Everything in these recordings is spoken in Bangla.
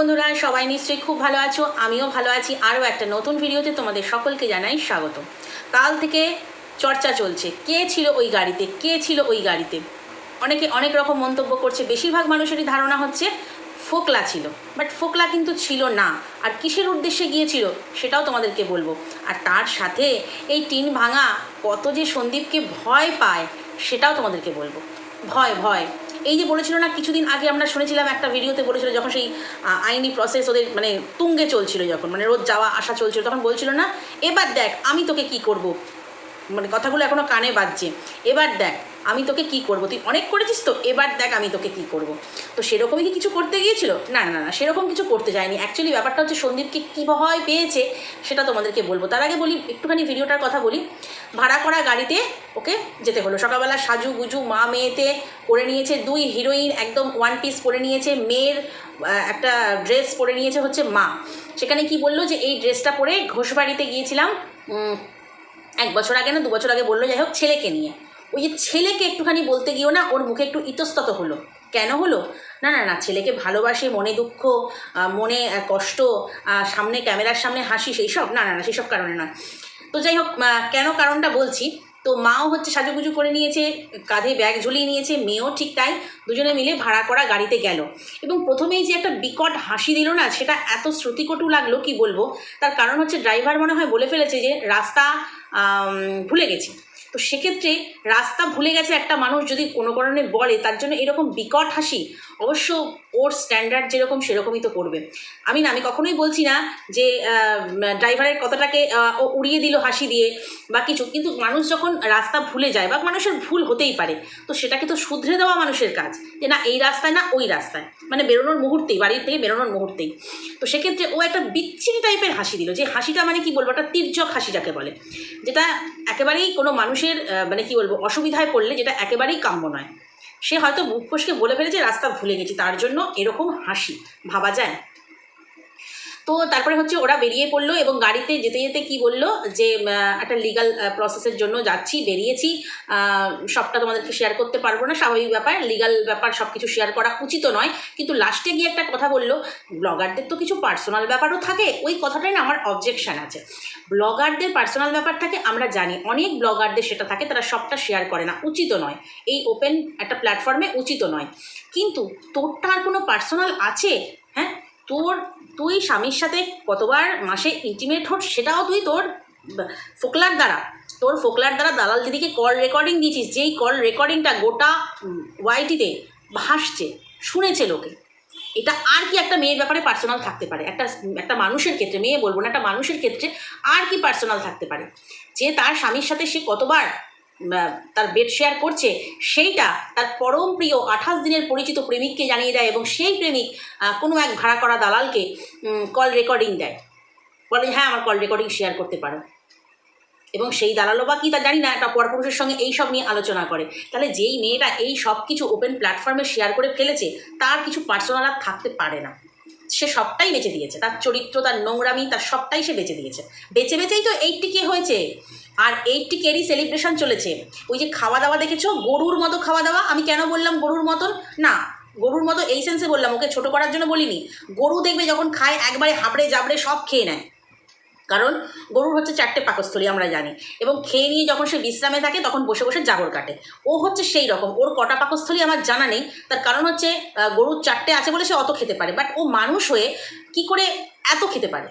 বন্ধুরা, সবাই নিশ্চয়ই খুব ভালো আছো, আমিও ভালো আছি। আরও একটা নতুন ভিডিওতে তোমাদের সকলকে জানাই স্বাগত। কাল থেকে চর্চা চলছে, কে ছিল ওই গাড়িতে, কে ছিল ওই গাড়িতে? অনেকে অনেক রকম মন্তব্য করছে, বেশিরভাগ মানুষেরই ধারণা হচ্ছে ফোকলা ছিল, বাট ফোকলা কিন্তু ছিল না। আর কিসের উদ্দেশ্যে গিয়েছিল, সেটাও তোমাদেরকে বলব। আর তার সাথে এই টিন ভাঙা কত যে সন্দীপকে ভয় পায়, সেটাও তোমাদেরকে বলব। ভয় ভয়। এই যে বলেছিল না, কিছুদিন আগে আমরা শুনেছিলাম একটা ভিডিওতে বলেছিল যখন সেই আইনি প্রসেস ওদের মানে তুঙ্গে চলছিল যখন মানে রোজ যাওয়া, আসা চলছিল, তখন বলছিল না, এবার দেখ, আমি তোকে কি করব? মানে কথাগুলো এখনও কানে বাজছে। এবার দেখ আমি তোকে কি করব? তুই অনেক করেছিস তো, এবার দেখ আমি তোকে কি করব। তো সেরকমই কি কিছু করতে গিয়েছিল? না না না সেরকম কিছু করতে যায়নি। অ্যাকচুয়ালি ব্যাপারটা হচ্ছে সন্দীপকে কী ভয় পেয়েছে, সেটা তোমাদেরকে বলব। তার আগে বলি, একটুখানি ভিডিওটার কথা বলি। ভাড়া করা গাড়িতে ওকে যেতে হলো। সকালবেলা সাজু গুজু মা মেয়েতে করে নিয়েছে দুই হিরোইন একদম ওয়ান পিস পরে নিয়েছে। মেয়ের একটা ড্রেস পরে নিয়েছে হচ্ছে মা। সেখানে কি বলল যে, এই ড্রেসটা পরে ঘোষবাড়িতে গিয়েছিলাম এক বছর আগে না, দু বছর আগে বলল, যাই হোক, ছেলেকে নিয়ে। ওই যে ছেলেকে একটুখানি বলতে গিয়েও না ওর মুখে একটু ইতস্তত হলো। কেন হলো? না না না, ছেলেকে ভালোবাসে, মনে দুঃখ মনে কষ্ট সামনে ক্যামেরার সামনে হাসি সেই সব না না না সেসব কারণে নয়। তো যাই হোক কেন কারণটা বলছি। তো মাও হচ্ছে সাজুগুজু করে নিয়েছে, কাঁধে ব্যাগ ঝুলিয়ে নিয়েছে, মেয়েও ঠিক তাই, দুজনে মিলে ভাড়া করা গাড়িতে গেল। এবং প্রথমেই যে একটা বিকট হাসি দিল না, সেটা এত শ্রুতিকটু লাগল, কি বলব? তার কারণ হচ্ছে ড্রাইভার মনে হয় বলে ফেলেছে যে রাস্তা ভুলে গেছি। তো সেক্ষেত্রে রাস্তা ভুলে গেছে একটা মানুষ যদি কোনো কারণে বলে, তার জন্য এরকম বিকট হাসি অবশ্য ওর স্ট্যান্ডার্ড যেরকম, সেরকমই তো করবে আমি না, আমি কখনোই বলছি না যে ড্রাইভারের কথাটাকে ও উড়িয়ে দিল হাসি দিয়ে বা কিছু। কিন্তু মানুষ যখন রাস্তা ভুলে যায় বা মানুষের ভুল হতেই পারে, তো সেটাকে তো শুধরে দেওয়া মানুষের কাজ যে, না, এই রাস্তায় না, ওই রাস্তায়। মানে বেরোনোর মুহূর্তেই, বাড়ির থেকে বেরোনোর মুহূর্তেই। তো সেক্ষেত্রে ও একটা বিচ্ছিরি টাইপের হাসি দিল যে, হাসিটা মানে কি বলব? একটা তির্যক হাসি যাকে বলে। যেটা একেবারেই কোনো মানুষের মানে কি বলব? অসুবিধায় পড়লে যেটা একেবারেই কাম্য নয়। সে হয়তো মুখ ফসকে বলে ফেলেছে, রাস্তা ভুলে গেছি, তার জন্য এরকম হাসি, ভাবা যায় তো তারপরে হচ্ছে ওরা বেরিয়ে পড়ল এবং গাড়িতে যেতে যেতে কি বলল? যে একটা লিগাল প্রসেসের জন্য যাচ্ছি, বেরিয়েছি। সবটা তোমাদেরকে শেয়ার করতে পারব না, স্বাভাবিক ব্যাপার। লিগাল ব্যাপার সব কিছু শেয়ার করা উচিত নয়। কিন্তু লাস্টে গিয়ে একটা কথা বলল ব্লগারদের তো কিছু পার্সোনাল ব্যাপারও থাকে। ওই কথাটাই না আমার অবজেকশান আছে। ব্লগারদের পার্সোনাল ব্যাপার থাকে, আমরা জানি। অনেক ব্লগারদের সেটা থাকে, তারা সবটা শেয়ার করে না। উচিত নয়। এই ওপেন একটা প্ল্যাটফর্মে উচিত নয়। কিন্তু তোরটা আর কোনো পার্সোনাল আছে? তোর, তুই স্বামীর সাথে কতবার মাসে ইন্টিমেট হোস সেটাও তুই তোর ফোকলার দ্বারা। তোর ফোকলার দ্বারা দালাল দিদিকে কল রেকর্ডিং দিয়েছিস, যেই কল রেকর্ডিংটা গোটা ওয়াইটিতে ভাসছে, শুনেছে লোকে। এটা আর কি একটা মেয়ের ব্যাপারে পার্সোনাল থাকতে পারে? একটা একটা মানুষের ক্ষেত্রে, মেয়ে বলব না, একটা মানুষের ক্ষেত্রে আর কি পার্সোনাল থাকতে পারে? যে তার স্বামীর সাথে সে কতবার তার বেড শেয়ার করছে, সেইটা তার পরম প্রিয় আঠাশ দিনের পরিচিত প্রেমিককে জানিয়ে দেয় এবং সেই প্রেমিক কোনো এক ভাড়া করা দালালকে কল রেকর্ডিং দেয়। বলে হ্যাঁ আমার কল রেকর্ডিং শেয়ার করতে পারো। এবং সেই দালালো বা কি তা জানি না, একটা পরপুরুষের সঙ্গে এই সব নিয়ে আলোচনা করে। তাহলে যেই মেয়েটা এই সব কিছু ওপেন প্ল্যাটফর্মে শেয়ার করে ফেলেছে, তার কিছু পার্সোনাল আর থাকতে পারে না। সে সবটাই বেঁচে দিয়েছে। তার চরিত্র, তার নোংরামি, তার সবটাই সে বেঁচে দিয়েছে। বেঁচে বেঁচেই তো এইটটি কে হয়েছে। আর এইটটি কেরই সেলিব্রেশন চলেছে। ওই যে খাওয়া দাওয়া দেখেছ? গরুর মতো খাওয়া দাওয়া আমি কেন বললাম গরুর মতন? না, গরুর মতো এই সেন্সে বললাম। ওকে ছোট করার জন্য বলিনি। গরু দেখবে যখন খায়, একবারে হাবড়ে জাবড়ে সব খেয়ে নেয়। কারণ গরুর হচ্ছে চারটে পাকস্থলী আমরা জানি। এবং খেয়ে নিয়ে যখন সে বিশ্রামে থাকে, তখন বসে বসে জাবর কাটে। ও হচ্ছে সেই রকম। ওর কটা পাকস্থলী আমার জানা নেই। তার কারণ হচ্ছে গরুর চারটে আছে বলে সে অত খেতে পারে। বাট ও মানুষ হয়ে কি করে এত খেতে পারে?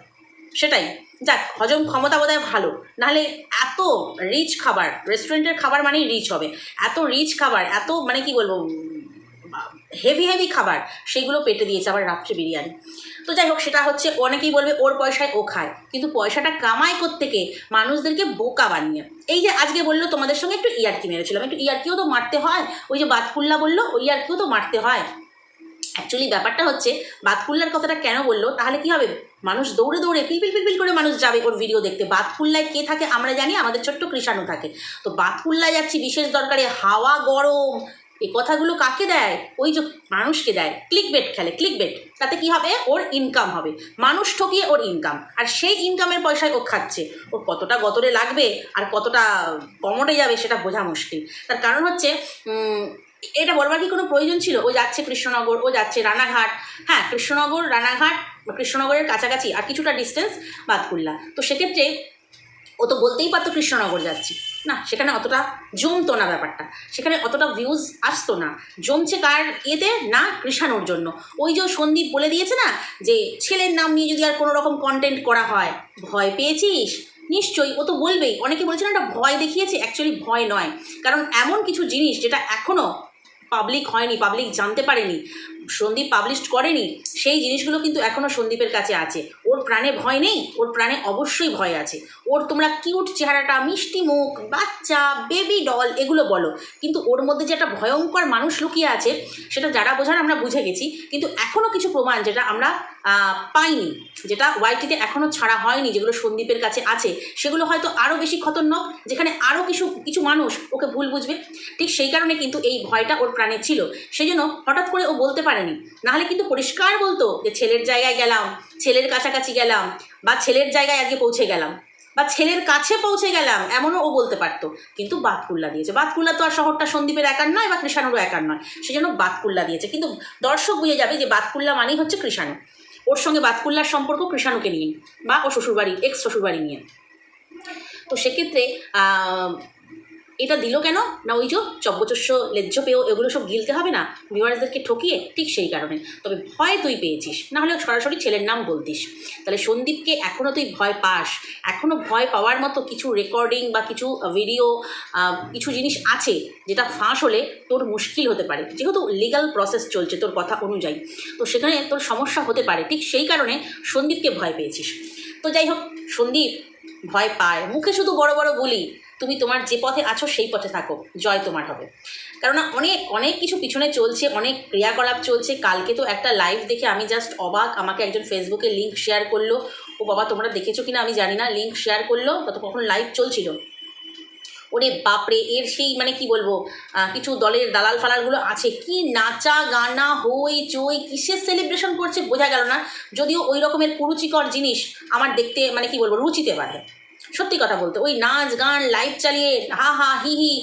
সেটাই। যাক, হজম ক্ষমতা বোধহয় ভালো। নাহলে এত রিচ খাবার রেস্টুরেন্টের খাবার মানেই রিচ হবে। এত রিচ খাবার, এত মানে কি বলব হেভি হেভি খাবার সেগুলো পেটে দিয়েছে আবার রাত্রে বিরিয়ানি। তো যাই হোক, সেটা হচ্ছে অনেকেই বলবে ওর পয়সায় ও খায়। কিন্তু পয়সাটা কামায় থেকে মানুষদেরকে বোকা বানিয়ে। এই যে আজকে বলল তোমাদের সঙ্গে একটু ইয়ার্কি মেরেছিলাম। একটু ইয়ার্কিও তো মারতে হয়। ওই যে বাতকুল্লা বলল, ওই ইয়ার্কিও তো মারতে হয়। অ্যাকচুয়ালি ব্যাপারটা হচ্ছে, বাতকুল্লার কথাটা কেন বলল? তাহলে কি হবে? মানুষ দৌড়ে দৌড়ে পিলপিল পিলপিল করে মানুষ যাবে ওর ভিডিও দেখতে। বাতকুল্লায় কে থাকে আমরা জানি, আমাদের ছোট্ট কৃষাণু থাকে। তো বাতকুল্লায় যাচ্ছি বিশেষ দরকারে হাওয়া গরম। এই কথাগুলো কাকে দেয়? ওই যে মানুষকে দেয়। ক্লিক বেট খেলে ক্লিক বেট তাতে কি হবে? ওর ইনকাম হবে। মানুষ ঠকিয়ে ওর ইনকাম আর সেই ইনকামের পয়সায় ও খাচ্ছে। ওর কতটা গতরে লাগবে? আর কতটা কমটে যাবে সেটা বোঝা মুশকিল। তার কারণ হচ্ছে এটা বলবার কি কোনো প্রয়োজন ছিল? ও যাচ্ছে কৃষ্ণনগর, ও যাচ্ছে রানাঘাট। হ্যাঁ কৃষ্ণনগর, রানাঘাট কৃষ্ণনগরের কাছাকাছি আর কিছুটা ডিস্টেন্স বাদকুল্লা তো সেক্ষেত্রে ও তো বলতেই পারতো কৃষ্ণনগর যাচ্ছি। না, সেখানে অতটা জমতো না ব্যাপারটা। সেখানে অতটা ভিউজ আসতো না। জমছে কার ইয়েতে? না কৃষাণুর জন্য। ওই যে সন্দীপ বলে দিয়েছে না, যে ছেলের নাম নিয়ে যদি আর কোনো রকম কন্টেন্ট করা হয়, ভয় পেয়েছিস? নিশ্চয়ই। ও তো বলবেই। অনেকে বলছে না এটা ভয় দেখিয়েছে। অ্যাকচুয়ালি ভয় নয়। কারণ এমন কিছু জিনিস যেটা এখনও পাবলিক হয়নি পাবলিক জানতে পারেনি। সন্দীপ পাবলিশ করেনি, সেই জিনিসগুলো কিন্তু এখনও সন্দীপের কাছে আছে। ওর প্রাণে ভয় নেই, ওর প্রাণে অবশ্যই ভয় আছে। ওর তোমরা কিউট চেহারাটা, মিষ্টি মুখ, বাচ্চা বেবি ডল এগুলো বলো। কিন্তু ওর মধ্যে যে একটা ভয়ঙ্কর মানুষ লুকিয়ে আছে, সেটা যারা বোঝার আমরা বুঝে গেছি, কিন্তু এখনও কিছু প্রমাণ যেটা আমরা পাইনি, যেটা ওয়াইটিতে এখনও ছাড়া হয়নি, যেগুলো সন্দীপের কাছে আছে, সেগুলো হয়তো আরও বেশি খতরনাক, যেখানে আরও কিছু কিছু মানুষ ওকে ভুল বুঝবে। ঠিক সেই কারণে কিন্তু এই ভয়টা ওর প্রাণে ছিল। সেই জন্য হঠাৎ করে ও বলতে পারেনি। নাহলে কিন্তু পরিষ্কার বলতো যে ছেলের জায়গায় গেলাম, ছেলের কাছাকাছি গেলাম, বা ছেলের জায়গায় আজকে পৌঁছে গেলাম, বা ছেলের কাছে পৌঁছে গেলাম, এমনও ও বলতে পারতো। কিন্তু বাতকুল্লা দিয়েছে। বাতকুল্লা তো আর শহরটা সন্দীপের একার নয়, বা কৃষাণুরও একার নয়। সেজন্য বাতকুল্লা দিয়েছে। কিন্তু দর্শক বুঝে যাবে যে বাতকুল্লা মানেই হচ্ছে কৃষাণু। ওর সঙ্গে বাতকুল্লার সম্পর্ক কৃষাণুকে নিয়ে, বা ও শ্বশুরবাড়ি এক্স শ্বশুরবাড়ি নিয়ে। তো সেক্ষেত্রে এটা দিল কেন? না ওই যে চব্বচস্য, লেজ্জ পেয়েও এগুলো সব গিলতে হবে না। ভিউয়ার্সদেরকে ঠকিয়ে ঠিক সেই কারণে। তবে ভয় তুই পেয়েছিস। না হলে সরাসরি ছেলের নাম বলতিস। তাহলে সন্দীপকে এখনও তুই ভয় পাস। এখনও ভয় পাওয়ার মতো কিছু রেকর্ডিং বা কিছু ভিডিও কিছু জিনিস আছে যেটা ফাঁস হলে তোর মুশকিল হতে পারে। যেহেতু লিগাল প্রসেস চলছে তোর কথা অনুযায়ী। তো সেখানে তোর সমস্যা হতে পারে। ঠিক সেই কারণে সন্দীপকে ভয় পেয়েছিস। তো যাই হোক, সন্দীপ ভয় পায়। মুখে শুধু বড় বড় বলি তুমি তোমার যে পথে আছো সেই পথে থাকো, জয় তোমার হবে। কেননা অনেক অনেক কিছু পিছনে চলছে, অনেক ক্রিয়াকলাপ চলছে। কালকে তো একটা লাইভ দেখে আমি জাস্ট অবাক, আমাকে একজন ফেসবুকে লিঙ্ক শেয়ার করল। ও বাবা, তোমরা দেখেছ কিনা আমি জানি না লিঙ্ক শেয়ার করল তত কখন লাইভ চলছিল। ওরে বাপরে, এর সেই মানে কি বলব কিছু দলের দালাল ফালালগুলো আছে। কি নাচা গানা, হই চই, কিসের সেলিব্রেশন করছে বোঝা গেল না। যদিও ওই রকমের কুরুচিকর জিনিস আমার দেখতে মানে কি বলব, রুচিতে বাড়ে সত্যি কথা বলতে, ওই নাচ, গান লাইভ চালিয়ে, হা হা, হি হি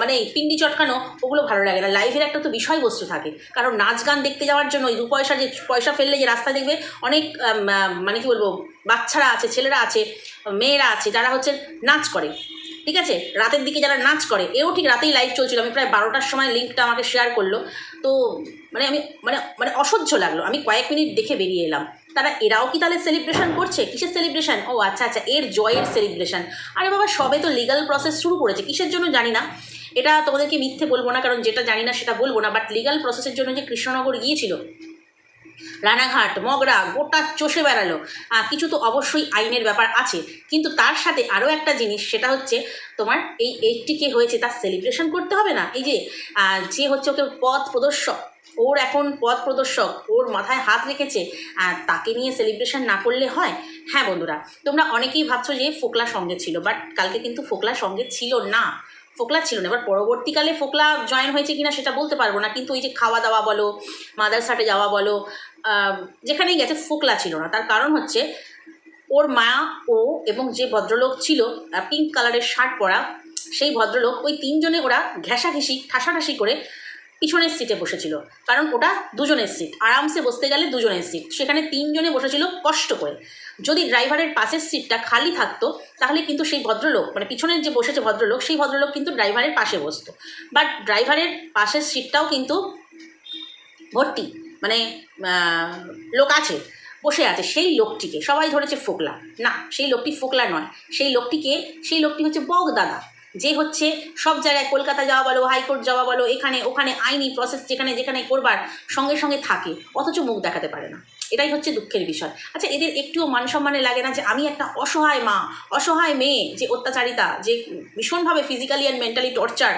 মানে পিন্ডি চটকানো, ওগুলো ভালো লাগে না। লাইভের একটা তো বিষয়বস্তু থাকে। কারণ নাচ, গান দেখতে যাওয়ার জন্য ওই দু পয়সা যে, পয়সা ফেললে যে রাস্তা দেখবে অনেক মানে কি বলব, বাচ্চারা আছে, ছেলেরা আছে, মেয়েরা আছে, যারা হচ্ছে নাচ করে। ঠিক আছে? রাতের দিকে যারা নাচ করে, এও ঠিক রাতেই লাইভ চলছিল। আমি প্রায় বারোটার সময় লিঙ্কটা আমাকে শেয়ার করল। তো মানে আমি মানে মানে অসহ্য লাগল। আমি কয়েক মিনিট দেখে বেরিয়ে এলাম। তারা, এরাও কি তাহলে সেলিব্রেশন করছে? কিসের সেলিব্রেশন ও আচ্ছা আচ্ছা এর জয়ের সেলিব্রেশন আরে বাবা, সবে তো লিগাল প্রসেস শুরু করেছে। কিসের জন্য জানি না। এটা তোমাদেরকে মিথ্যে বলব না, কারণ যেটা জানি না সেটা বলব না বাট লিগাল প্রসেসের জন্য যে কৃষ্ণনগর গিয়েছিল, রানাঘাট, মগরা, গোটা চষে বেড়ালো। কিছু তো অবশ্যই আইনের ব্যাপার আছে। কিন্তু তার সাথে আরও একটা জিনিস, সেটা হচ্ছে তোমার এই এইটটিকে হয়েছে, তার সেলিব্রেশন করতে হবে না। এই যে যে হচ্ছে ওকে পথ প্রদর্শক ওর এখন পথ প্রদর্শক, ওর মাথায় হাত রেখেছে, আর তাকে নিয়ে সেলিব্রেশন না করলে হয়? হ্যাঁ বন্ধুরা, তোমরা অনেকেই ভাবছ যে ফোকলা সঙ্গে ছিল বাট কালকে কিন্তু ফোকলা সঙ্গে ছিল না। ফোকলা ছিল না, এবার পরবর্তীকালে ফোকলা জয়েন হয়েছে কিনা সেটা বলতে পারব না, কিন্তু ওই যে খাওয়া দাওয়া বলো মাদারসাটে যাওয়া বলো যেখানেই গেছে ফোকলা ছিল না। তার কারণ হচ্ছে ওর মা, ও এবং যে ভদ্রলোক ছিল পিঙ্ক কালারের শার্ট পরা, সেই ভদ্রলোক, ওই তিনজনে ওরা ঘেঁষাঘেঁষি, ঠাসাঠাসি করে পিছনের সিটে বসেছিল। কারণ ওটা দুজনের সিট আরামসে বসতে গেলে দুজনের সিট সেখানে তিনজনে বসেছিল কষ্ট করে। যদি ড্রাইভারের পাশের সিটটা খালি থাকতো, তাহলে কিন্তু সেই ভদ্রলোক মানে পিছনের যে বসেছে ভদ্রলোক, সেই ভদ্রলোক কিন্তু ড্রাইভারের পাশে বসতো। বাট ড্রাইভারের পাশের সিটটাও কিন্তু ভর্তি মানে লোক আছে, বসে আছে। সেই লোকটিকে, সবাই ধরেছে ফোকলা। না, সেই লোকটি ফোকলা নয়। সেই লোকটিকে, সেই লোকটি হচ্ছে বগ দাদা। যে হচ্ছে সব জায়গায় কলকাতা যাওয়া বলো, হাইকোর্ট যাওয়া বলো, এখানে, ওখানে আইনি প্রসেস যেখানে যেখানে করবার সঙ্গে সঙ্গে থাকে, অথচ মুখ দেখাতে পারে না। এটাই হচ্ছে দুঃখের বিষয়। আচ্ছা এদের একটুও মান সম্মানে লাগে না যে আমি একটা অসহায় মা, অসহায় মেয়ে যে অত্যাচারিতা, যে ভীষণভাবে ফিজিক্যালি অ্যান্ড মেন্টালি টর্চার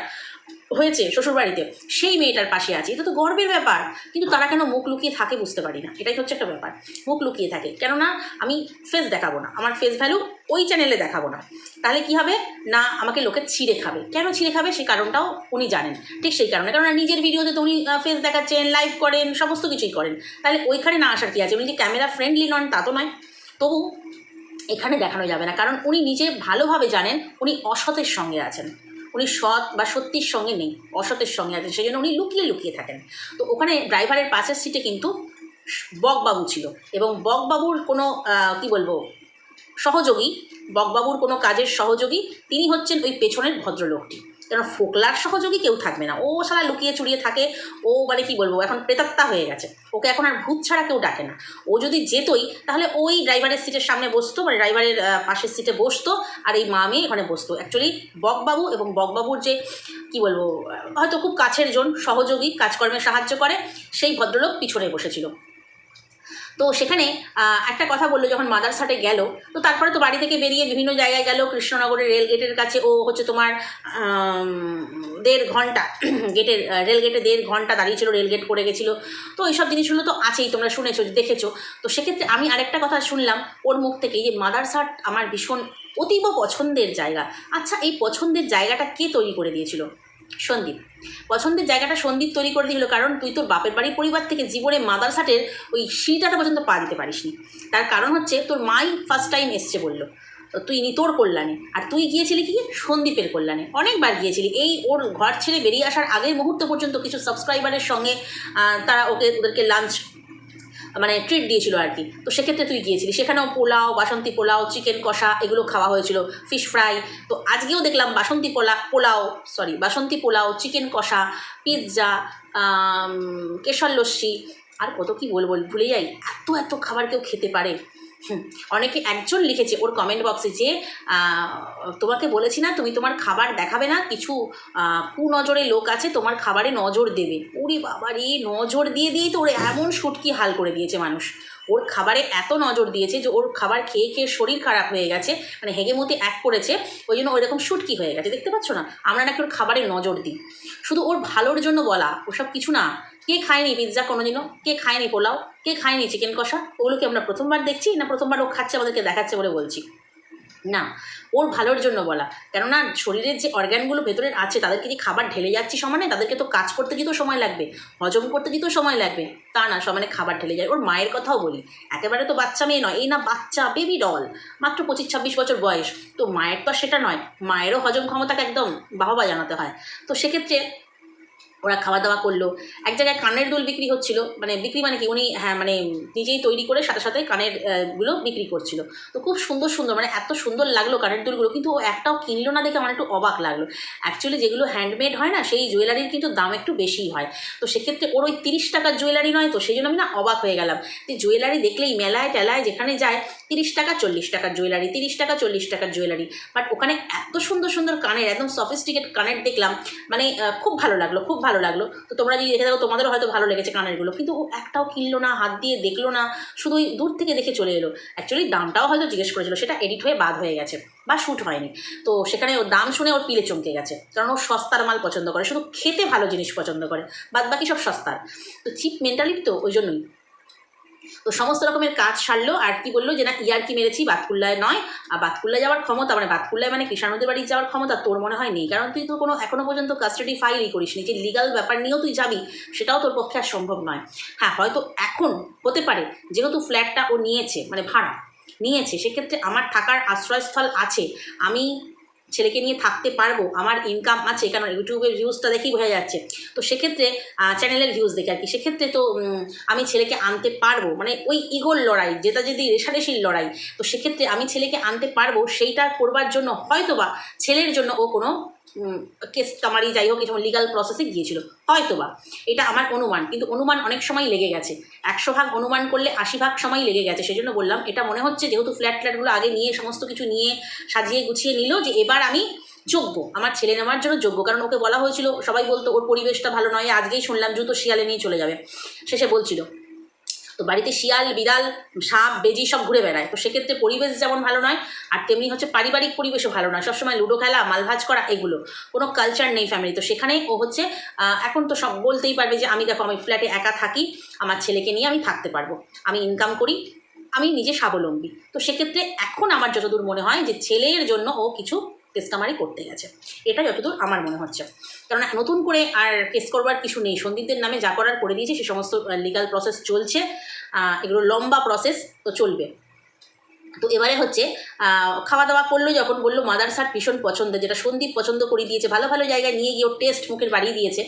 হয়েছে, শ্বশুরবাড়িতে। সেই মেয়েটার পাশে আছে। এটা তো গর্বের ব্যাপার, কিন্তু তারা কেন মুখ লুকিয়ে থাকে বুঝতে পারি না। এটাই হচ্ছে একটা ব্যাপার, মুখ লুকিয়ে থাকে। কেননা আমি ফেস দেখাবো না, আমার ফেস ভ্যালু ওই চ্যানেলে দেখাবো না। তাহলে কি হবে? না, আমাকে লোকে ছিঁড়ে খাবে। কেন ছিঁড়ে খাবে? সেই কারণটাও উনি জানেন। ঠিক সেই কারণে। কারণ নিজের ভিডিওতে তো উনি ফেস দেখাচ্ছেন লাইভ করেন, সমস্ত কিছুই করেন। তাহলে ওইখানে না আসার কি আছে? উনি যে ক্যামেরা ফ্রেন্ডলি নন, তা তো নয়। তবু এখানে দেখানো যাবে না। কারণ উনি নিজে ভালোভাবে জানেন, উনি অসতের সঙ্গে আছেন। উনি সৎ বা সত্যির সঙ্গে নেই, অসতের সঙ্গে আছেন, সেই জন্য উনি লুকিয়ে লুকিয়ে থাকেন। তো ওখানে ড্রাইভারের পাশের সিটে কিন্তু বকবাবু ছিল এবং বকবাবুর কোনো কি বলব, সহযোগী বকবাবুর কোনো কাজের সহযোগী তিনি হচ্ছেন ওই পেছনের ভদ্রলোকটি। কারণ ফোকলার সহযোগী কেউ থাকবে না। ও সারা লুকিয়ে চুরিয়ে থাকে, ও মানে কি বলব এখন প্রেতাত্মা হয়ে গেছে। ওকে এখন আর ভূত ছাড়া কেউ ডাকে না। ও যদি যেতই, তাহলে ওই ড্রাইভারের সিটের সামনে বসতো মানে ড্রাইভারের পাশের সিটে বসতো, আর এই মা মেয়ে এখানে বসতো। অ্যাকচুয়ালি বকবাবু এবং বকবাবুর যে, কি বলব হয়তো খুব কাছের জন, সহযোগী, কাজকর্মে সাহায্য করে, সেই ভদ্রলোক পিছনে বসেছিল। তো সেখানে একটা কথা বলল যখন মাদারসাটে গেল, তো তারপরে তো বাড়ি থেকে বেরিয়ে বিভিন্ন জায়গায় গেল, কৃষ্ণনগরের রেল গেটের কাছে, ও হচ্ছে তোমার দেড় ঘণ্টা গেটের রেল গেটে দেড় ঘণ্টা দাঁড়িয়ে ছিল রেল গেট পড়ে গেছিল। তো এইসব জিনিসগুলো তো আছেই, তোমরা শুনেছো, দেখেছ। তো সেক্ষেত্রে আমি আরেকটা কথা শুনলাম ওর মুখ থেকে, যে মাদারসাট আমার ভীষণ অতীব পছন্দের জায়গা। আচ্ছা এই পছন্দের জায়গাটা কে তৈরি করে দিয়েছিল? সন্দীপ। পছন্দের জায়গাটা সন্দীপ তৈরি করে দিয়েছিল কারণ তুই তোর বাপের বাড়ির পরিবার থেকে জীবনে মাদারসাটের ওই সিঁড়িটাটা পর্যন্ত পা দিতে পারিসনি। তার কারণ হচ্ছে তোর মাই ফার্স্ট টাইম এসছে বলল। তুই নি তোর কল্যাণে। আর তুই গিয়েছিলি কি? সন্দীপের কল্যাণে। অনেকবার গিয়েছিলি। এই ওর ঘর ছেড়ে বেরিয়ে আসার আগের মুহূর্ত পর্যন্ত কিছু সাবস্ক্রাইবারের সঙ্গে তারা ওকে, ওদেরকে লাঞ্চ মানে ট্রিট দিয়েছিল আর কি তো সেক্ষেত্রে তুই গিয়েছিলি। সেখানেও পোলাও, বাসন্তী পোলাও চিকেন কষা এগুলো খাওয়া হয়েছিল ফিশ ফ্রাই তো আজকেও দেখলাম বাসন্তী পোলা, পোলাও সরি বাসন্তী পোলাও চিকেন কষা পিৎজা কেশর লস্যি, আর কত কি বলব, ভুলে যাই। এত এত খাবার কেউ খেতে পারে। অনেকে একজন লিখেছে ওর কমেন্ট বক্সে যে তোমাকে বলেছি না তুমি তোমার খাবার দেখাবে না, কিছু কুনজরে লোক আছে তোমার খাবারে নজর দেবে। ওরে রে, নজর দিয়ে দিয়েই তো ওর এমন সুটকি হাল করে দিয়েছে মানুষ। ওর খাবারে এত নজর দিয়েছে যে ওর খাবার খেয়ে খেয়ে শরীর খারাপ হয়ে গেছে মানে হেগেমতি এক করেছে, ওই জন্য ওইরকম সুটকি হয়ে গেছে। দেখতে পাচ্ছ না? আমরা নাকি ওর খাবারে নজর দিই। শুধু ওর ভালোর জন্য বলা, ওসব কিছু না। কে খায়নি পিৎজা কোনোদিনও? কে খায়নি পোলাও? কে খায়নি চিকেন কষা? ওগুলোকে আমরা প্রথমবার দেখছি না প্রথমবার ও খাচ্ছে আমাদেরকে দেখাচ্ছে বলে বলছি? না, ওর ভালোর জন্য বলা। কেননা শরীরের যে অর্গ্যানগুলো ভেতরের আছে, তাদেরকে যে খাবার ঢেলে যাচ্ছি সমানে, তাদেরকে তো কাজ করতে যেতেও সময় লাগবে, হজম করতে যেতেও সময় লাগবে, তা না, সমানে খাবার ঢেলে যায়। ওর মায়ের কথাও বলি, একেবারে তো বাচ্চা মেয়ে নয়, এই না বাচ্চা বেবি ডল মাত্র পঁচিশ ছাব্বিশ বছর বয়স। তো মায়ের তো সেটা নয়, মায়েরও হজম ক্ষমতাকে একদম বাহবা জানাতে হয়। তো সেক্ষেত্রে ওরা খাওয়া দাওয়া করল। এক জায়গায় কানের দুল বিক্রি হচ্ছিল মানে বিক্রি মানে কি? উনি হ্যাঁ মানে নিজেই তৈরি করে সাথে সাথে কানেরগুলো বিক্রি করছিল। তো খুব সুন্দর সুন্দর মানে এত সুন্দর লাগল কানের দুলগুলো, কিন্তু ও একটাও কিনলো না দেখে আমার একটু অবাক লাগল। অ্যাকচুয়ালি যেগুলো হ্যান্ডমেড হয় না, সেই জুয়েলারির কিন্তু দাম একটু বেশিই হয়। তো সেক্ষেত্রে ওর ওই তিরিশ টাকার জুয়েলারি নয় তো, সেই জন্য আমি না অবাক হয়ে গেলাম। যে জুয়েলারি দেখলেই মেলায় টেলায় যেখানে যায় তিরিশ টাকা, চল্লিশ টাকার জুয়েলারি তিরিশ টাকা, চল্লিশ টাকার জুয়েলারি বাট ওখানে এত সুন্দর সুন্দর কানের, একদম সফিস্টিকেট কানের দেখলাম মানে খুব ভালো লাগল, খুব ভালো লাগল। তো তোমরা যদি দেখে থাকো, তোমাদেরও হয়তো ভালো লেগেছে কানেরগুলো। কিন্তু ও একটাও কিনলো না, হাত দিয়ে দেখল না শুধু ওই দূর থেকে দেখে চলে এলো। অ্যাকচুয়ালি দামটাও হয়তো জিজ্ঞেস করেছিল, সেটা এডিট হয়ে বাদ হয়ে গেছে বা শ্যুট হয়নি। তো সেখানে ওর দাম শুনে ওর পিলে চমকে গেছে, কারণ ও সস্তার মাল পছন্দ করে, শুধু খেতে ভালো জিনিস পছন্দ করে বাদ বাকি সব সস্তার। তো চিপ মেন্টালিটি তো ওই জন্যই। তো সমস্ত রকমের কাজ সারলো, আর কি বলল যে না ইয়ারকি মেরেছি? বাতকুল্লায় নয়। আর বাতকুল্লায় যাওয়ার ক্ষমতা মানে বাতকুল্লায় মানে কৃষাণুদের বাড়ি যাওয়ার ক্ষমতা তোর মনে হয় নেই। কারণ তুই তো কোনো, এখনও পর্যন্ত কাস্টাডি ফাইলই করিস নি যে লিগাল ব্যাপার নিয়েও তুই যাবি, সেটাও তোর পক্ষে আর সম্ভব নয়। হ্যাঁ হয়তো এখন হতে পারে, যেহেতু ফ্ল্যাটটা ও নিয়েছে মানে ভাড়া, নিয়েছে, সেক্ষেত্রে আমার থাকার আশ্রয়স্থল আছে। আমি ছেলেকে নিয়ে থাকতে পারব, আমার ইনকাম আছে কারণ ইউটিউবের ভিউজটা দেখেই বোঝা যাচ্ছে। তো সেক্ষেত্রে চ্যানেলের ভিউজ দেখে আর কি। সেক্ষেত্রে তো আমি ছেলেকে আনতে পারব। মানে ওই ইগোর লড়াই যেটা যদি রেশারেশির লড়াই। তো সেক্ষেত্রে আমি ছেলেকে আনতে পারব, সেইটা করবার জন্য হয়তোবা ছেলের জন্য ও কোনো কেস কামারি যাই হোক যেমন লিগাল প্রসেসে গিয়েছিল। হয়তো বা এটা আমার অনুমান, কিন্তু অনুমান অনেক সময় লেগে গেছে। একশো ভাগ অনুমান করলে আশি ভাগ সময় লেগে গেছে, সেজন্য বললাম, এটা মনে হচ্ছে যেহেতু ফ্ল্যাট ফ্ল্যাটগুলো আগে নিয়ে সমস্ত কিছু নিয়ে সাজিয়ে গুছিয়ে নিল যে এবার আমি যোগ্য, আমার ছেলে নেওয়ার জন্য যোগ্য। কারণ ওকে বলা হয়েছিল, সবাই বলতো, ওর পরিবেশটা ভালো নয়, আজকেই শুনলাম জুতো শিয়ালে নিয়ে চলে যাবে। শেষে বলছিল তো বাড়িতে শিয়াল, বিড়াল, সাপ, বেজি সব ঘুরে বেড়ায়। তো সেক্ষেত্রে পরিবেশ যেমন ভালো নয়, আর তেমনি হচ্ছে পারিবারিক পরিবেশও ভালো নয়। সবসময় লুডো খেলা, মালভাজ করা, এগুলো। কোনো কালচার নেই ফ্যামিলি তো সেখানেই ও হচ্ছে এখন তো সব বলতেই পারবে যে, আমি দেখো, আমি ফ্ল্যাটে একা থাকি, আমার ছেলেকে নিয়ে আমি থাকতে পারব। আমি ইনকাম করি, আমি নিজে স্বাবলম্বী। তো সেক্ষেত্রে এখন আমার যতদূর মনে হয় যে, ছেলের জন্য ও কিছু তেস্কামারি করতে গেছে। এটা যতদূর আমার মনে হচ্ছে। কারণ নতুন করে আর কেস করবার কিছু নেই। সন্দীপদের নামে যা করার করে দিয়েছে, সে সমস্ত লিগাল প্রসেস চলছে। এগুলো লম্বা প্রসেস তো চলবে। তো এবারে হচ্ছে খাওয়া দাওয়া করল যখন বলল মাদার সার ভীষণ পছন্দ। যেটা সন্দীপ পছন্দ করে দিয়েছে, ভালো ভালো জায়গায় নিয়ে গিয়ে টেস্ট মুখের বাড়িয়ে দিয়েছে।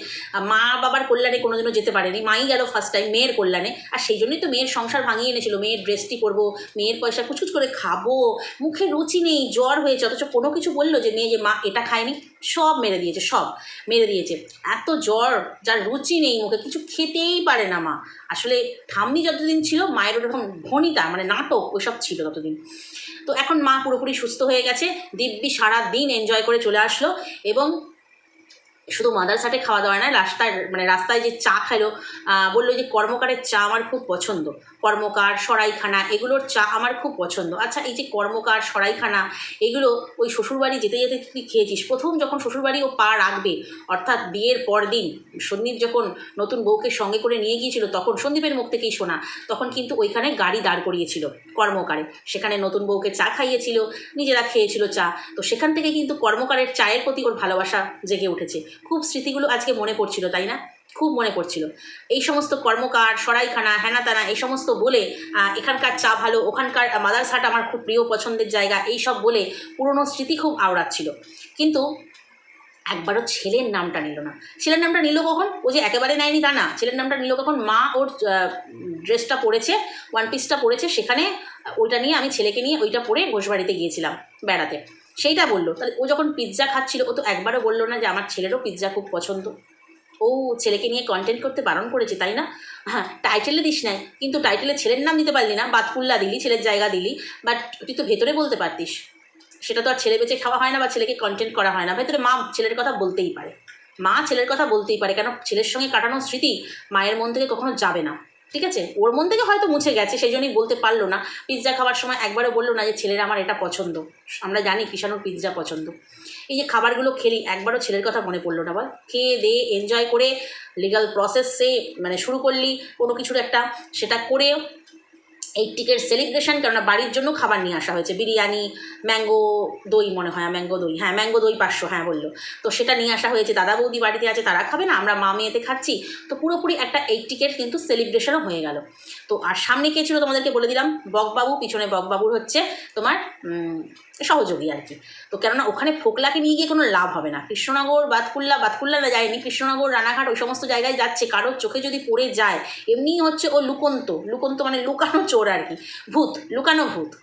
মা বাবার কল্যাণে কোনোদিনও যেতে পারেনি, মাই গেল ফার্স্ট টাইম মেয়ের কল্যাণে। আর সেই জন্যই তো মেয়ের সংসার ভাঙিয়ে এনেছিল, মেয়ের ড্রেসটি করব মেয়ের পয়সা কুচকুচ করে খাব, মুখে রুচি নেই, জ্বর হয়েছে, অথচ কোনো কিছু বলল যে, মেয়ে যে মা, এটা খায়নি। সব মেরে দিয়েছে, সব মেরে দিয়েছে। এত জ্বর, যার রুচি নেই মুখে, কিছু খেতেই পারে না মা। আসলে ঠাম্মি যতদিন ছিল, মায়ের ওরকম ঘনিতা মানে নাটক, ওইসব ছিল ততদিন। তো এখন মা পুরোপুরি সুস্থ হয়ে গেছে, দিব্যি সারা দিন এনজয় করে চলে আসলো এবং শুধু মাদার সাথে খাওয়া দাওয়া নয়, রাস্তায় মানে রাস্তায় যে চা খাইলো বলল যে কর্মকারের চা আমার খুব পছন্দ। কর্মকার, সরাইখানা, এগুলোর চা আমার খুব পছন্দ। আচ্ছা এই যে কর্মকার, সরাইখানা, এগুলো ওই শ্বশুরবাড়ি যেতে যেতে তুই খেয়েছিস? প্রথম যখন শ্বশুরবাড়ি ও পা রাখবে, অর্থাৎ বিয়ের পর দিন সন্দীপ যখন নতুন বউকে সঙ্গে করে নিয়ে গিয়েছিল, তখন সন্দীপের মুখ থেকেই শোনা, তখন কিন্তু ওইখানে গাড়ি দাঁড় করিয়েছিল কর্মকারে। সেখানে নতুন বউকে চা খাইয়েছিল, নিজেরা খেয়েছিল চা। তো সেখান থেকে কিন্তু কর্মকারের চায়ের প্রতি ওর ভালোবাসা জেগে উঠেছে। খুব স্মৃতিগুলো আজকে মনে পড়ছিল, তাই না? খুব মনে পড়ছিল। এই সমস্ত কর্মকার, সরাইখানা হ্যানাতানা এই সমস্ত বলে এখানকার চা ভালো, ওখানকার মাদারসাট আমার খুব প্রিয় পছন্দের জায়গা, এই সব বলে পুরনো স্মৃতি খুব আওড়াচ্ছিল। কিন্তু একবারও ছেলের নামটা নিল না। ছেলের নামটা নিল কখন? ও যে একেবারে নেয়নি তা না। ছেলের নামটা নিল কখন? মা ওর ড্রেসটা পরেছে ওয়ান পিসটা পরেছে, সেখানে ওইটা নিয়ে আমি ছেলেকে নিয়ে ওইটা পরে ঘোষবাড়িতে গিয়েছিলাম বেড়াতে। সেইটা বলল। তাহলে ও যখন পিৎজা খাচ্ছিল, ও তো একবারও বলল না যে আমার ছেলেরও পিৎজা খুব পছন্দ। ও ছেলেকে নিয়ে কন্টেন্ট করতে বারণ করেছে, তাই না? হ্যাঁ টাইটেলে দিস নাই, কিন্তু টাইটেলে ছেলের নাম দিতে পারলি না, বাতকুল্লা দিলি, ছেলের জায়গা দিলি বাট তুই তো ভেতরে বলতে পারতিস। সেটা তো আর ছেলে বেঁচে খাওয়া হয় না বা ছেলেকে কন্টেন্ট করা হয় না। ভেতরে মা ছেলের কথা বলতেই পারে। মা ছেলের কথা বলতেই পারে, কেন? ছেলের সঙ্গে কাটানো স্মৃতি মায়ের মন থেকে কখনো যাবে না। ঠিক আছে? ওর মন থেকে হয়তো মুছে গেছে সেই জন্যই বলতে পারল না। পিৎজা খাওয়ার সময় একবারও বলল না যে, ছেলের আমার এটা পছন্দ। আমরা জানি কিষানোর পিৎজা পছন্দ। এই যে খাবারগুলো খেলি, একবারও ছেলের কথা মনে পড়ল না, বল। খেয়ে দে এনজয় করে লিগাল প্রসেসে মানে শুরু করলি, কোনো কিছুর একটা, সেটা করে এই টিকের সেলিব্রেশন কেননা বাড়ির জন্য খাবার নিয়ে আসা হয়েছে। বিরিয়ানি ম্যাঙ্গো দই মনে হয় ম্যাঙ্গো দই। হ্যাঁ ম্যাঙ্গো দই পাঁচশো হ্যাঁ বলল। তো সেটা নিয়ে আসা হয়েছে, দাদা বৌদি বাড়িতে আছে, তারা খাবে না, আমরা মা মেয়েতে খাচ্ছি। তো পুরোপুরি একটা এই টিকের কিন্তু সেলিব্রেশনও হয়ে গেল। তো আর সামনে কে ছিল তোমাদেরকে বলে দিলাম? বকবাবু, পিছনে বকবাবুর হচ্ছে তোমার সহযোগী আর কি। তো কেননা ওখানে ফোকলাকে নিয়ে গিয়ে কোনো লাভ হবে না। কৃষ্ণনগর, বাতকুল্লা বাতকুল্লা না যায়নি। কৃষ্ণনগর, রানাঘাট ওই সমস্ত জায়গায় যাচ্ছে। কারোর চোখে যদি পড়ে যায় এমনিই হচ্ছে ও লুকন্ত। লুকন্ত মানে লুকানো চোর আর কি। ভূত, লুকানো ভূত।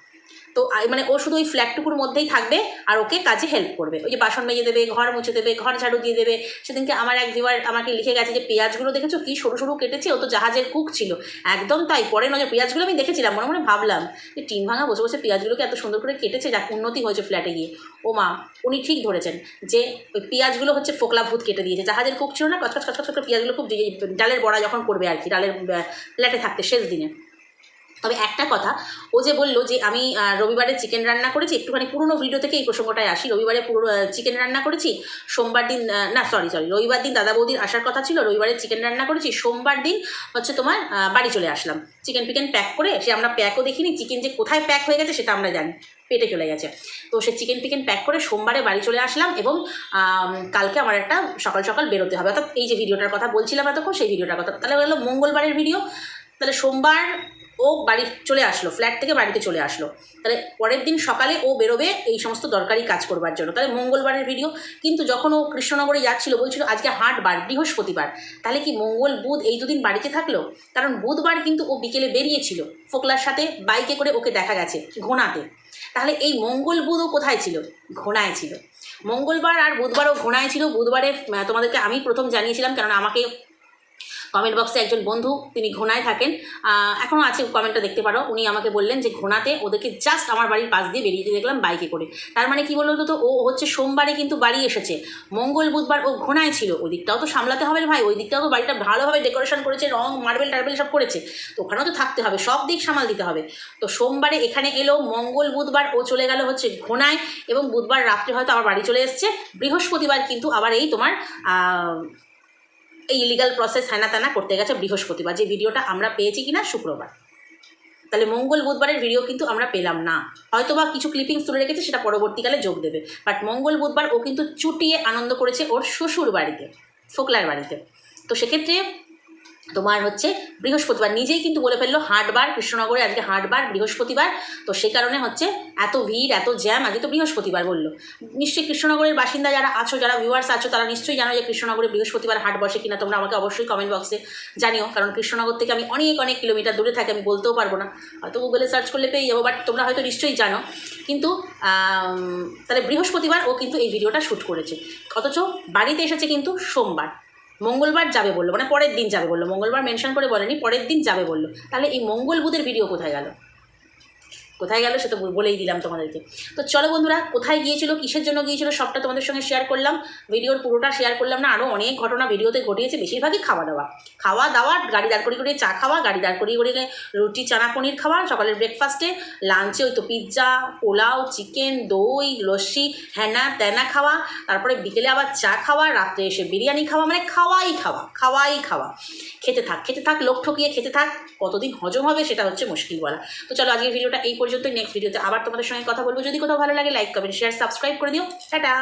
তো মানে ও শুধু ওই ফ্ল্যাটটুকুর মধ্যেই থাকবে আর ওকে কাজে হেল্প করবে। ওই যে বাসন মেজে দেবে, ঘর মুছে দেবে, ঘর ঝাড়ু দিয়ে দেবে। সেদিনকে আমার এক ভিউয়ার আমাকে লিখে গেছে যে, পেঁয়াজগুলো দেখেছ? কি সরু সরু কেটেছে? ও তো জাহাজের কুক ছিল। একদম তাই পরে নজর পেঁয়াজগুলো আমি দেখেছিলাম, মনে মনে ভাবলাম যে, টিন ভাঙা বসে বসে পেঁয়াজগুলোকে এত সুন্দর করে কেটেছে? যাক, উন্নতি হয়েছে ফ্ল্যাটে গিয়ে। ও মা, উনি ঠিক ধরেছেন যে, ওই পেঁয়াজগুলো হচ্ছে ফোকলা ভূত কেটে দিয়েছে। জাহাজের কুক ছিল না, কচকচ কচকচ করে পেঁয়াজগুলো খুব যে- ডালের বড়া যখন করবে আর কি, ডালের ফ্ল্যাটে থাকতে শেষ দিনে। তবে একটা কথা, ও যে বলল যে আমি রবিবারে চিকেন রান্না করেছি, একটুখানি পুরনো ভিডিও থেকে এই প্রসঙ্গটায় আসি। রবিবারে পুরো চিকেন রান্না করেছি, সোমবার দিন না সরি সরি রবিবার দিন দাদা বৌদির আসার কথা ছিল, রবিবারে চিকেন রান্না করেছি, সোমবার দিন হচ্ছে তোমার বাড়ি চলে আসলাম। চিকেন ফিকেন প্যাক করে, সে আমরা প্যাকও দেখিনি চিকেন যে কোথায় প্যাক হয়ে গেছে সেটা আমরা জানি, পেটে চলে গেছে। তো সে চিকেন ফিকেন প্যাক করে সোমবারে বাড়ি চলে আসলাম এবং কালকে আমার একটা সকাল সকাল বেরোতে হবে। অর্থাৎ এই যে ভিডিওটার কথা বলছিলাম এতক্ষণ, সেই ভিডিওটার কথা। তাহলে হলো মঙ্গলবারের ভিডিও তাহলে সোমবার ও বাড়ি চলে আসলো ফ্ল্যাট থেকে বাড়িতে চলে আসলো। তাহলে পরের দিন সকালে ও বেরোবে এই সমস্ত দরকারি কাজ করবার জন্য। তাহলে মঙ্গলবারের ভিডিও কিন্তু যখন ও কৃষ্ণনগরে যাচ্ছিল, বলছিল, আজকে হাটবার বৃহস্পতিবার। তাহলে কি মঙ্গল, বুধ এই দুদিন বাড়িতে থাকল? কারণ বুধবার কিন্তু ও বিকেলে বেরিয়েছিল। ফোকলার সাথে বাইকে করে ওকে দেখা গেছে ঘোনাতে তাহলে এই মঙ্গল, বুধ ও কোথায় ছিল? ঘোনায় ছিল। মঙ্গলবার আর বুধবারও ঘোনায় ছিল। বুধবারে তোমাদেরকে আমি প্রথম জানিয়েছিলাম, কেননা আমাকে কমেন্ট বক্সে একজন বন্ধু, তিনি ঘোনায় থাকেন। এখনও আছে কমেন্টটা দেখতে পারো। উনি আমাকে বললেন যে ঘোনাতে ওদেরকে জাস্ট আমার বাড়ির পাশ দিয়ে বেরিয়ে দেখলাম বাইকে করে। তার মানে কি বলল তো ও হচ্ছে সোমবারে কিন্তু বাড়ি এসেছে। মঙ্গল, বুধবার ও ঘোনায় ছিল। ওই দিকটাও তো সামলাতে হবে ভাই ওই দিকটাও তো বাড়িটা ভালোভাবে ডেকোরেশন করেছে, রং মার্বেল টার্বেল সব করেছে। তো ওখানেও তো থাকতে হবে, সব দিক সামাল দিতে হবে। তো সোমবারে এখানে এলো, মঙ্গল, বুধবার ও চলে গেল হচ্ছে ঘোনায় এবং বুধবার রাত্রে হয়তো আবার বাড়ি চলে এসছে। বৃহস্পতিবার কিন্তু আবার এই তোমার এই ইলিগাল প্রসেস হ্যানা ত্যানা করতে গেছে বৃহস্পতিবার। যে ভিডিওটা আমরা পেয়েছি কিনা শুক্রবার। তাহলে মঙ্গল বুধবারের ভিডিও কিন্তু আমরা পেলাম না। হয়তো বা কিছু ক্লিপিংস তুলে রেখেছে, সেটা পরবর্তীকালে যোগ দেবে। বাট মঙ্গল বুধবার ও কিন্তু চুটিয়ে আনন্দ করেছে ওর শ্বশুর বাড়িতে ফোকলার বাড়িতে তো সেক্ষেত্রে তোমার হচ্ছে বৃহস্পতিবার। নিজেই কিন্তু বলে ফেলল, হাটবার, কৃষ্ণনগরে আজকে হাটবার, বৃহস্পতিবার। তো সেই কারণে হচ্ছে এত ভিড়, এত জ্যাম, আজকে তো বৃহস্পতিবার বলল। নিশ্চয়ই কৃষ্ণনগরের বাসিন্দা যারা আছো, যারা ভিউয়ার্স আছো, তারা নিশ্চয়ই জানো যে কৃষ্ণনগরে বৃহস্পতিবার হাট বসে কিনা। তোমরা আমাকে অবশ্যই কমেন্ট বক্সে জানিও, কারণ কৃষ্ণনগর থেকে আমি অনেক অনেক কিলোমিটার দূরে থাকি, আমি বলতেও পারব না। হয়তো গুগলে সার্চ করলে পেয়ে যাব বাট তোমরা হয়তো নিশ্চয়ই জানো। কিন্তু তাহলে বৃহস্পতিবার ও কিন্তু এই ভিডিওটা শ্যুট করেছে। অথচ বাড়িতে এসেছে কিন্তু সোমবার। মঙ্গলবার যাবে বলল মানে পরের দিন যাবে বলল, মঙ্গলবার মেনশন করে বলেনি, পরের দিন যাবে বলল। তাহলে এই মঙ্গল বুধের ভিডিও কোথায় গেল? কোথায় গেল সে তো বলেই দিলাম তোমাদেরকে। তো চলো বন্ধুরা, কোথায় গিয়েছিল, কিসের জন্য গিয়েছিল, সবটা তোমাদের সঙ্গে শেয়ার করলাম। ভিডিওর পুরোটা শেয়ার করলাম না আরও অনেক ঘটনা ভিডিওতে ঘটিয়েছে, বেশিরভাগই খাওয়া দাওয়া খাওয়া দাওয়া গাড়ি দাঁড় করিয়ে করিয়ে চা খাওয়া, গাড়ি দাঁড় করিয়ে করিয়ে রুটি, চানা পনির খাওয়া, সকালের ব্রেকফাস্টে লাঞ্চে ওই তো পিৎজা পোলাও চিকেন দই, লস্যি হ্যানা ত্যানা খাওয়া, তারপরে বিকেলে আবার চা খাওয়া, রাত্রে এসে বিরিয়ানি খাওয়া মানে খাওয়াই খাওয়া খাওয়াই খাওয়া। খেতে থাক খেতে থাক, লোক ঠকিয়ে খেতে থাক, কতদিন হজম হবে সেটা হচ্ছে মুশকিল বলা। তো চলো আজকের ভিডিওটা এই পর্যন্তই নেক্সট ভিডিওতে আবার তোমাদের সঙ্গে কথা বলব। যদি কোথাও ভালো লাগে লাইক কমেন্ট শেয়ার সাবস্ক্রাইব করে দিও। টাটা!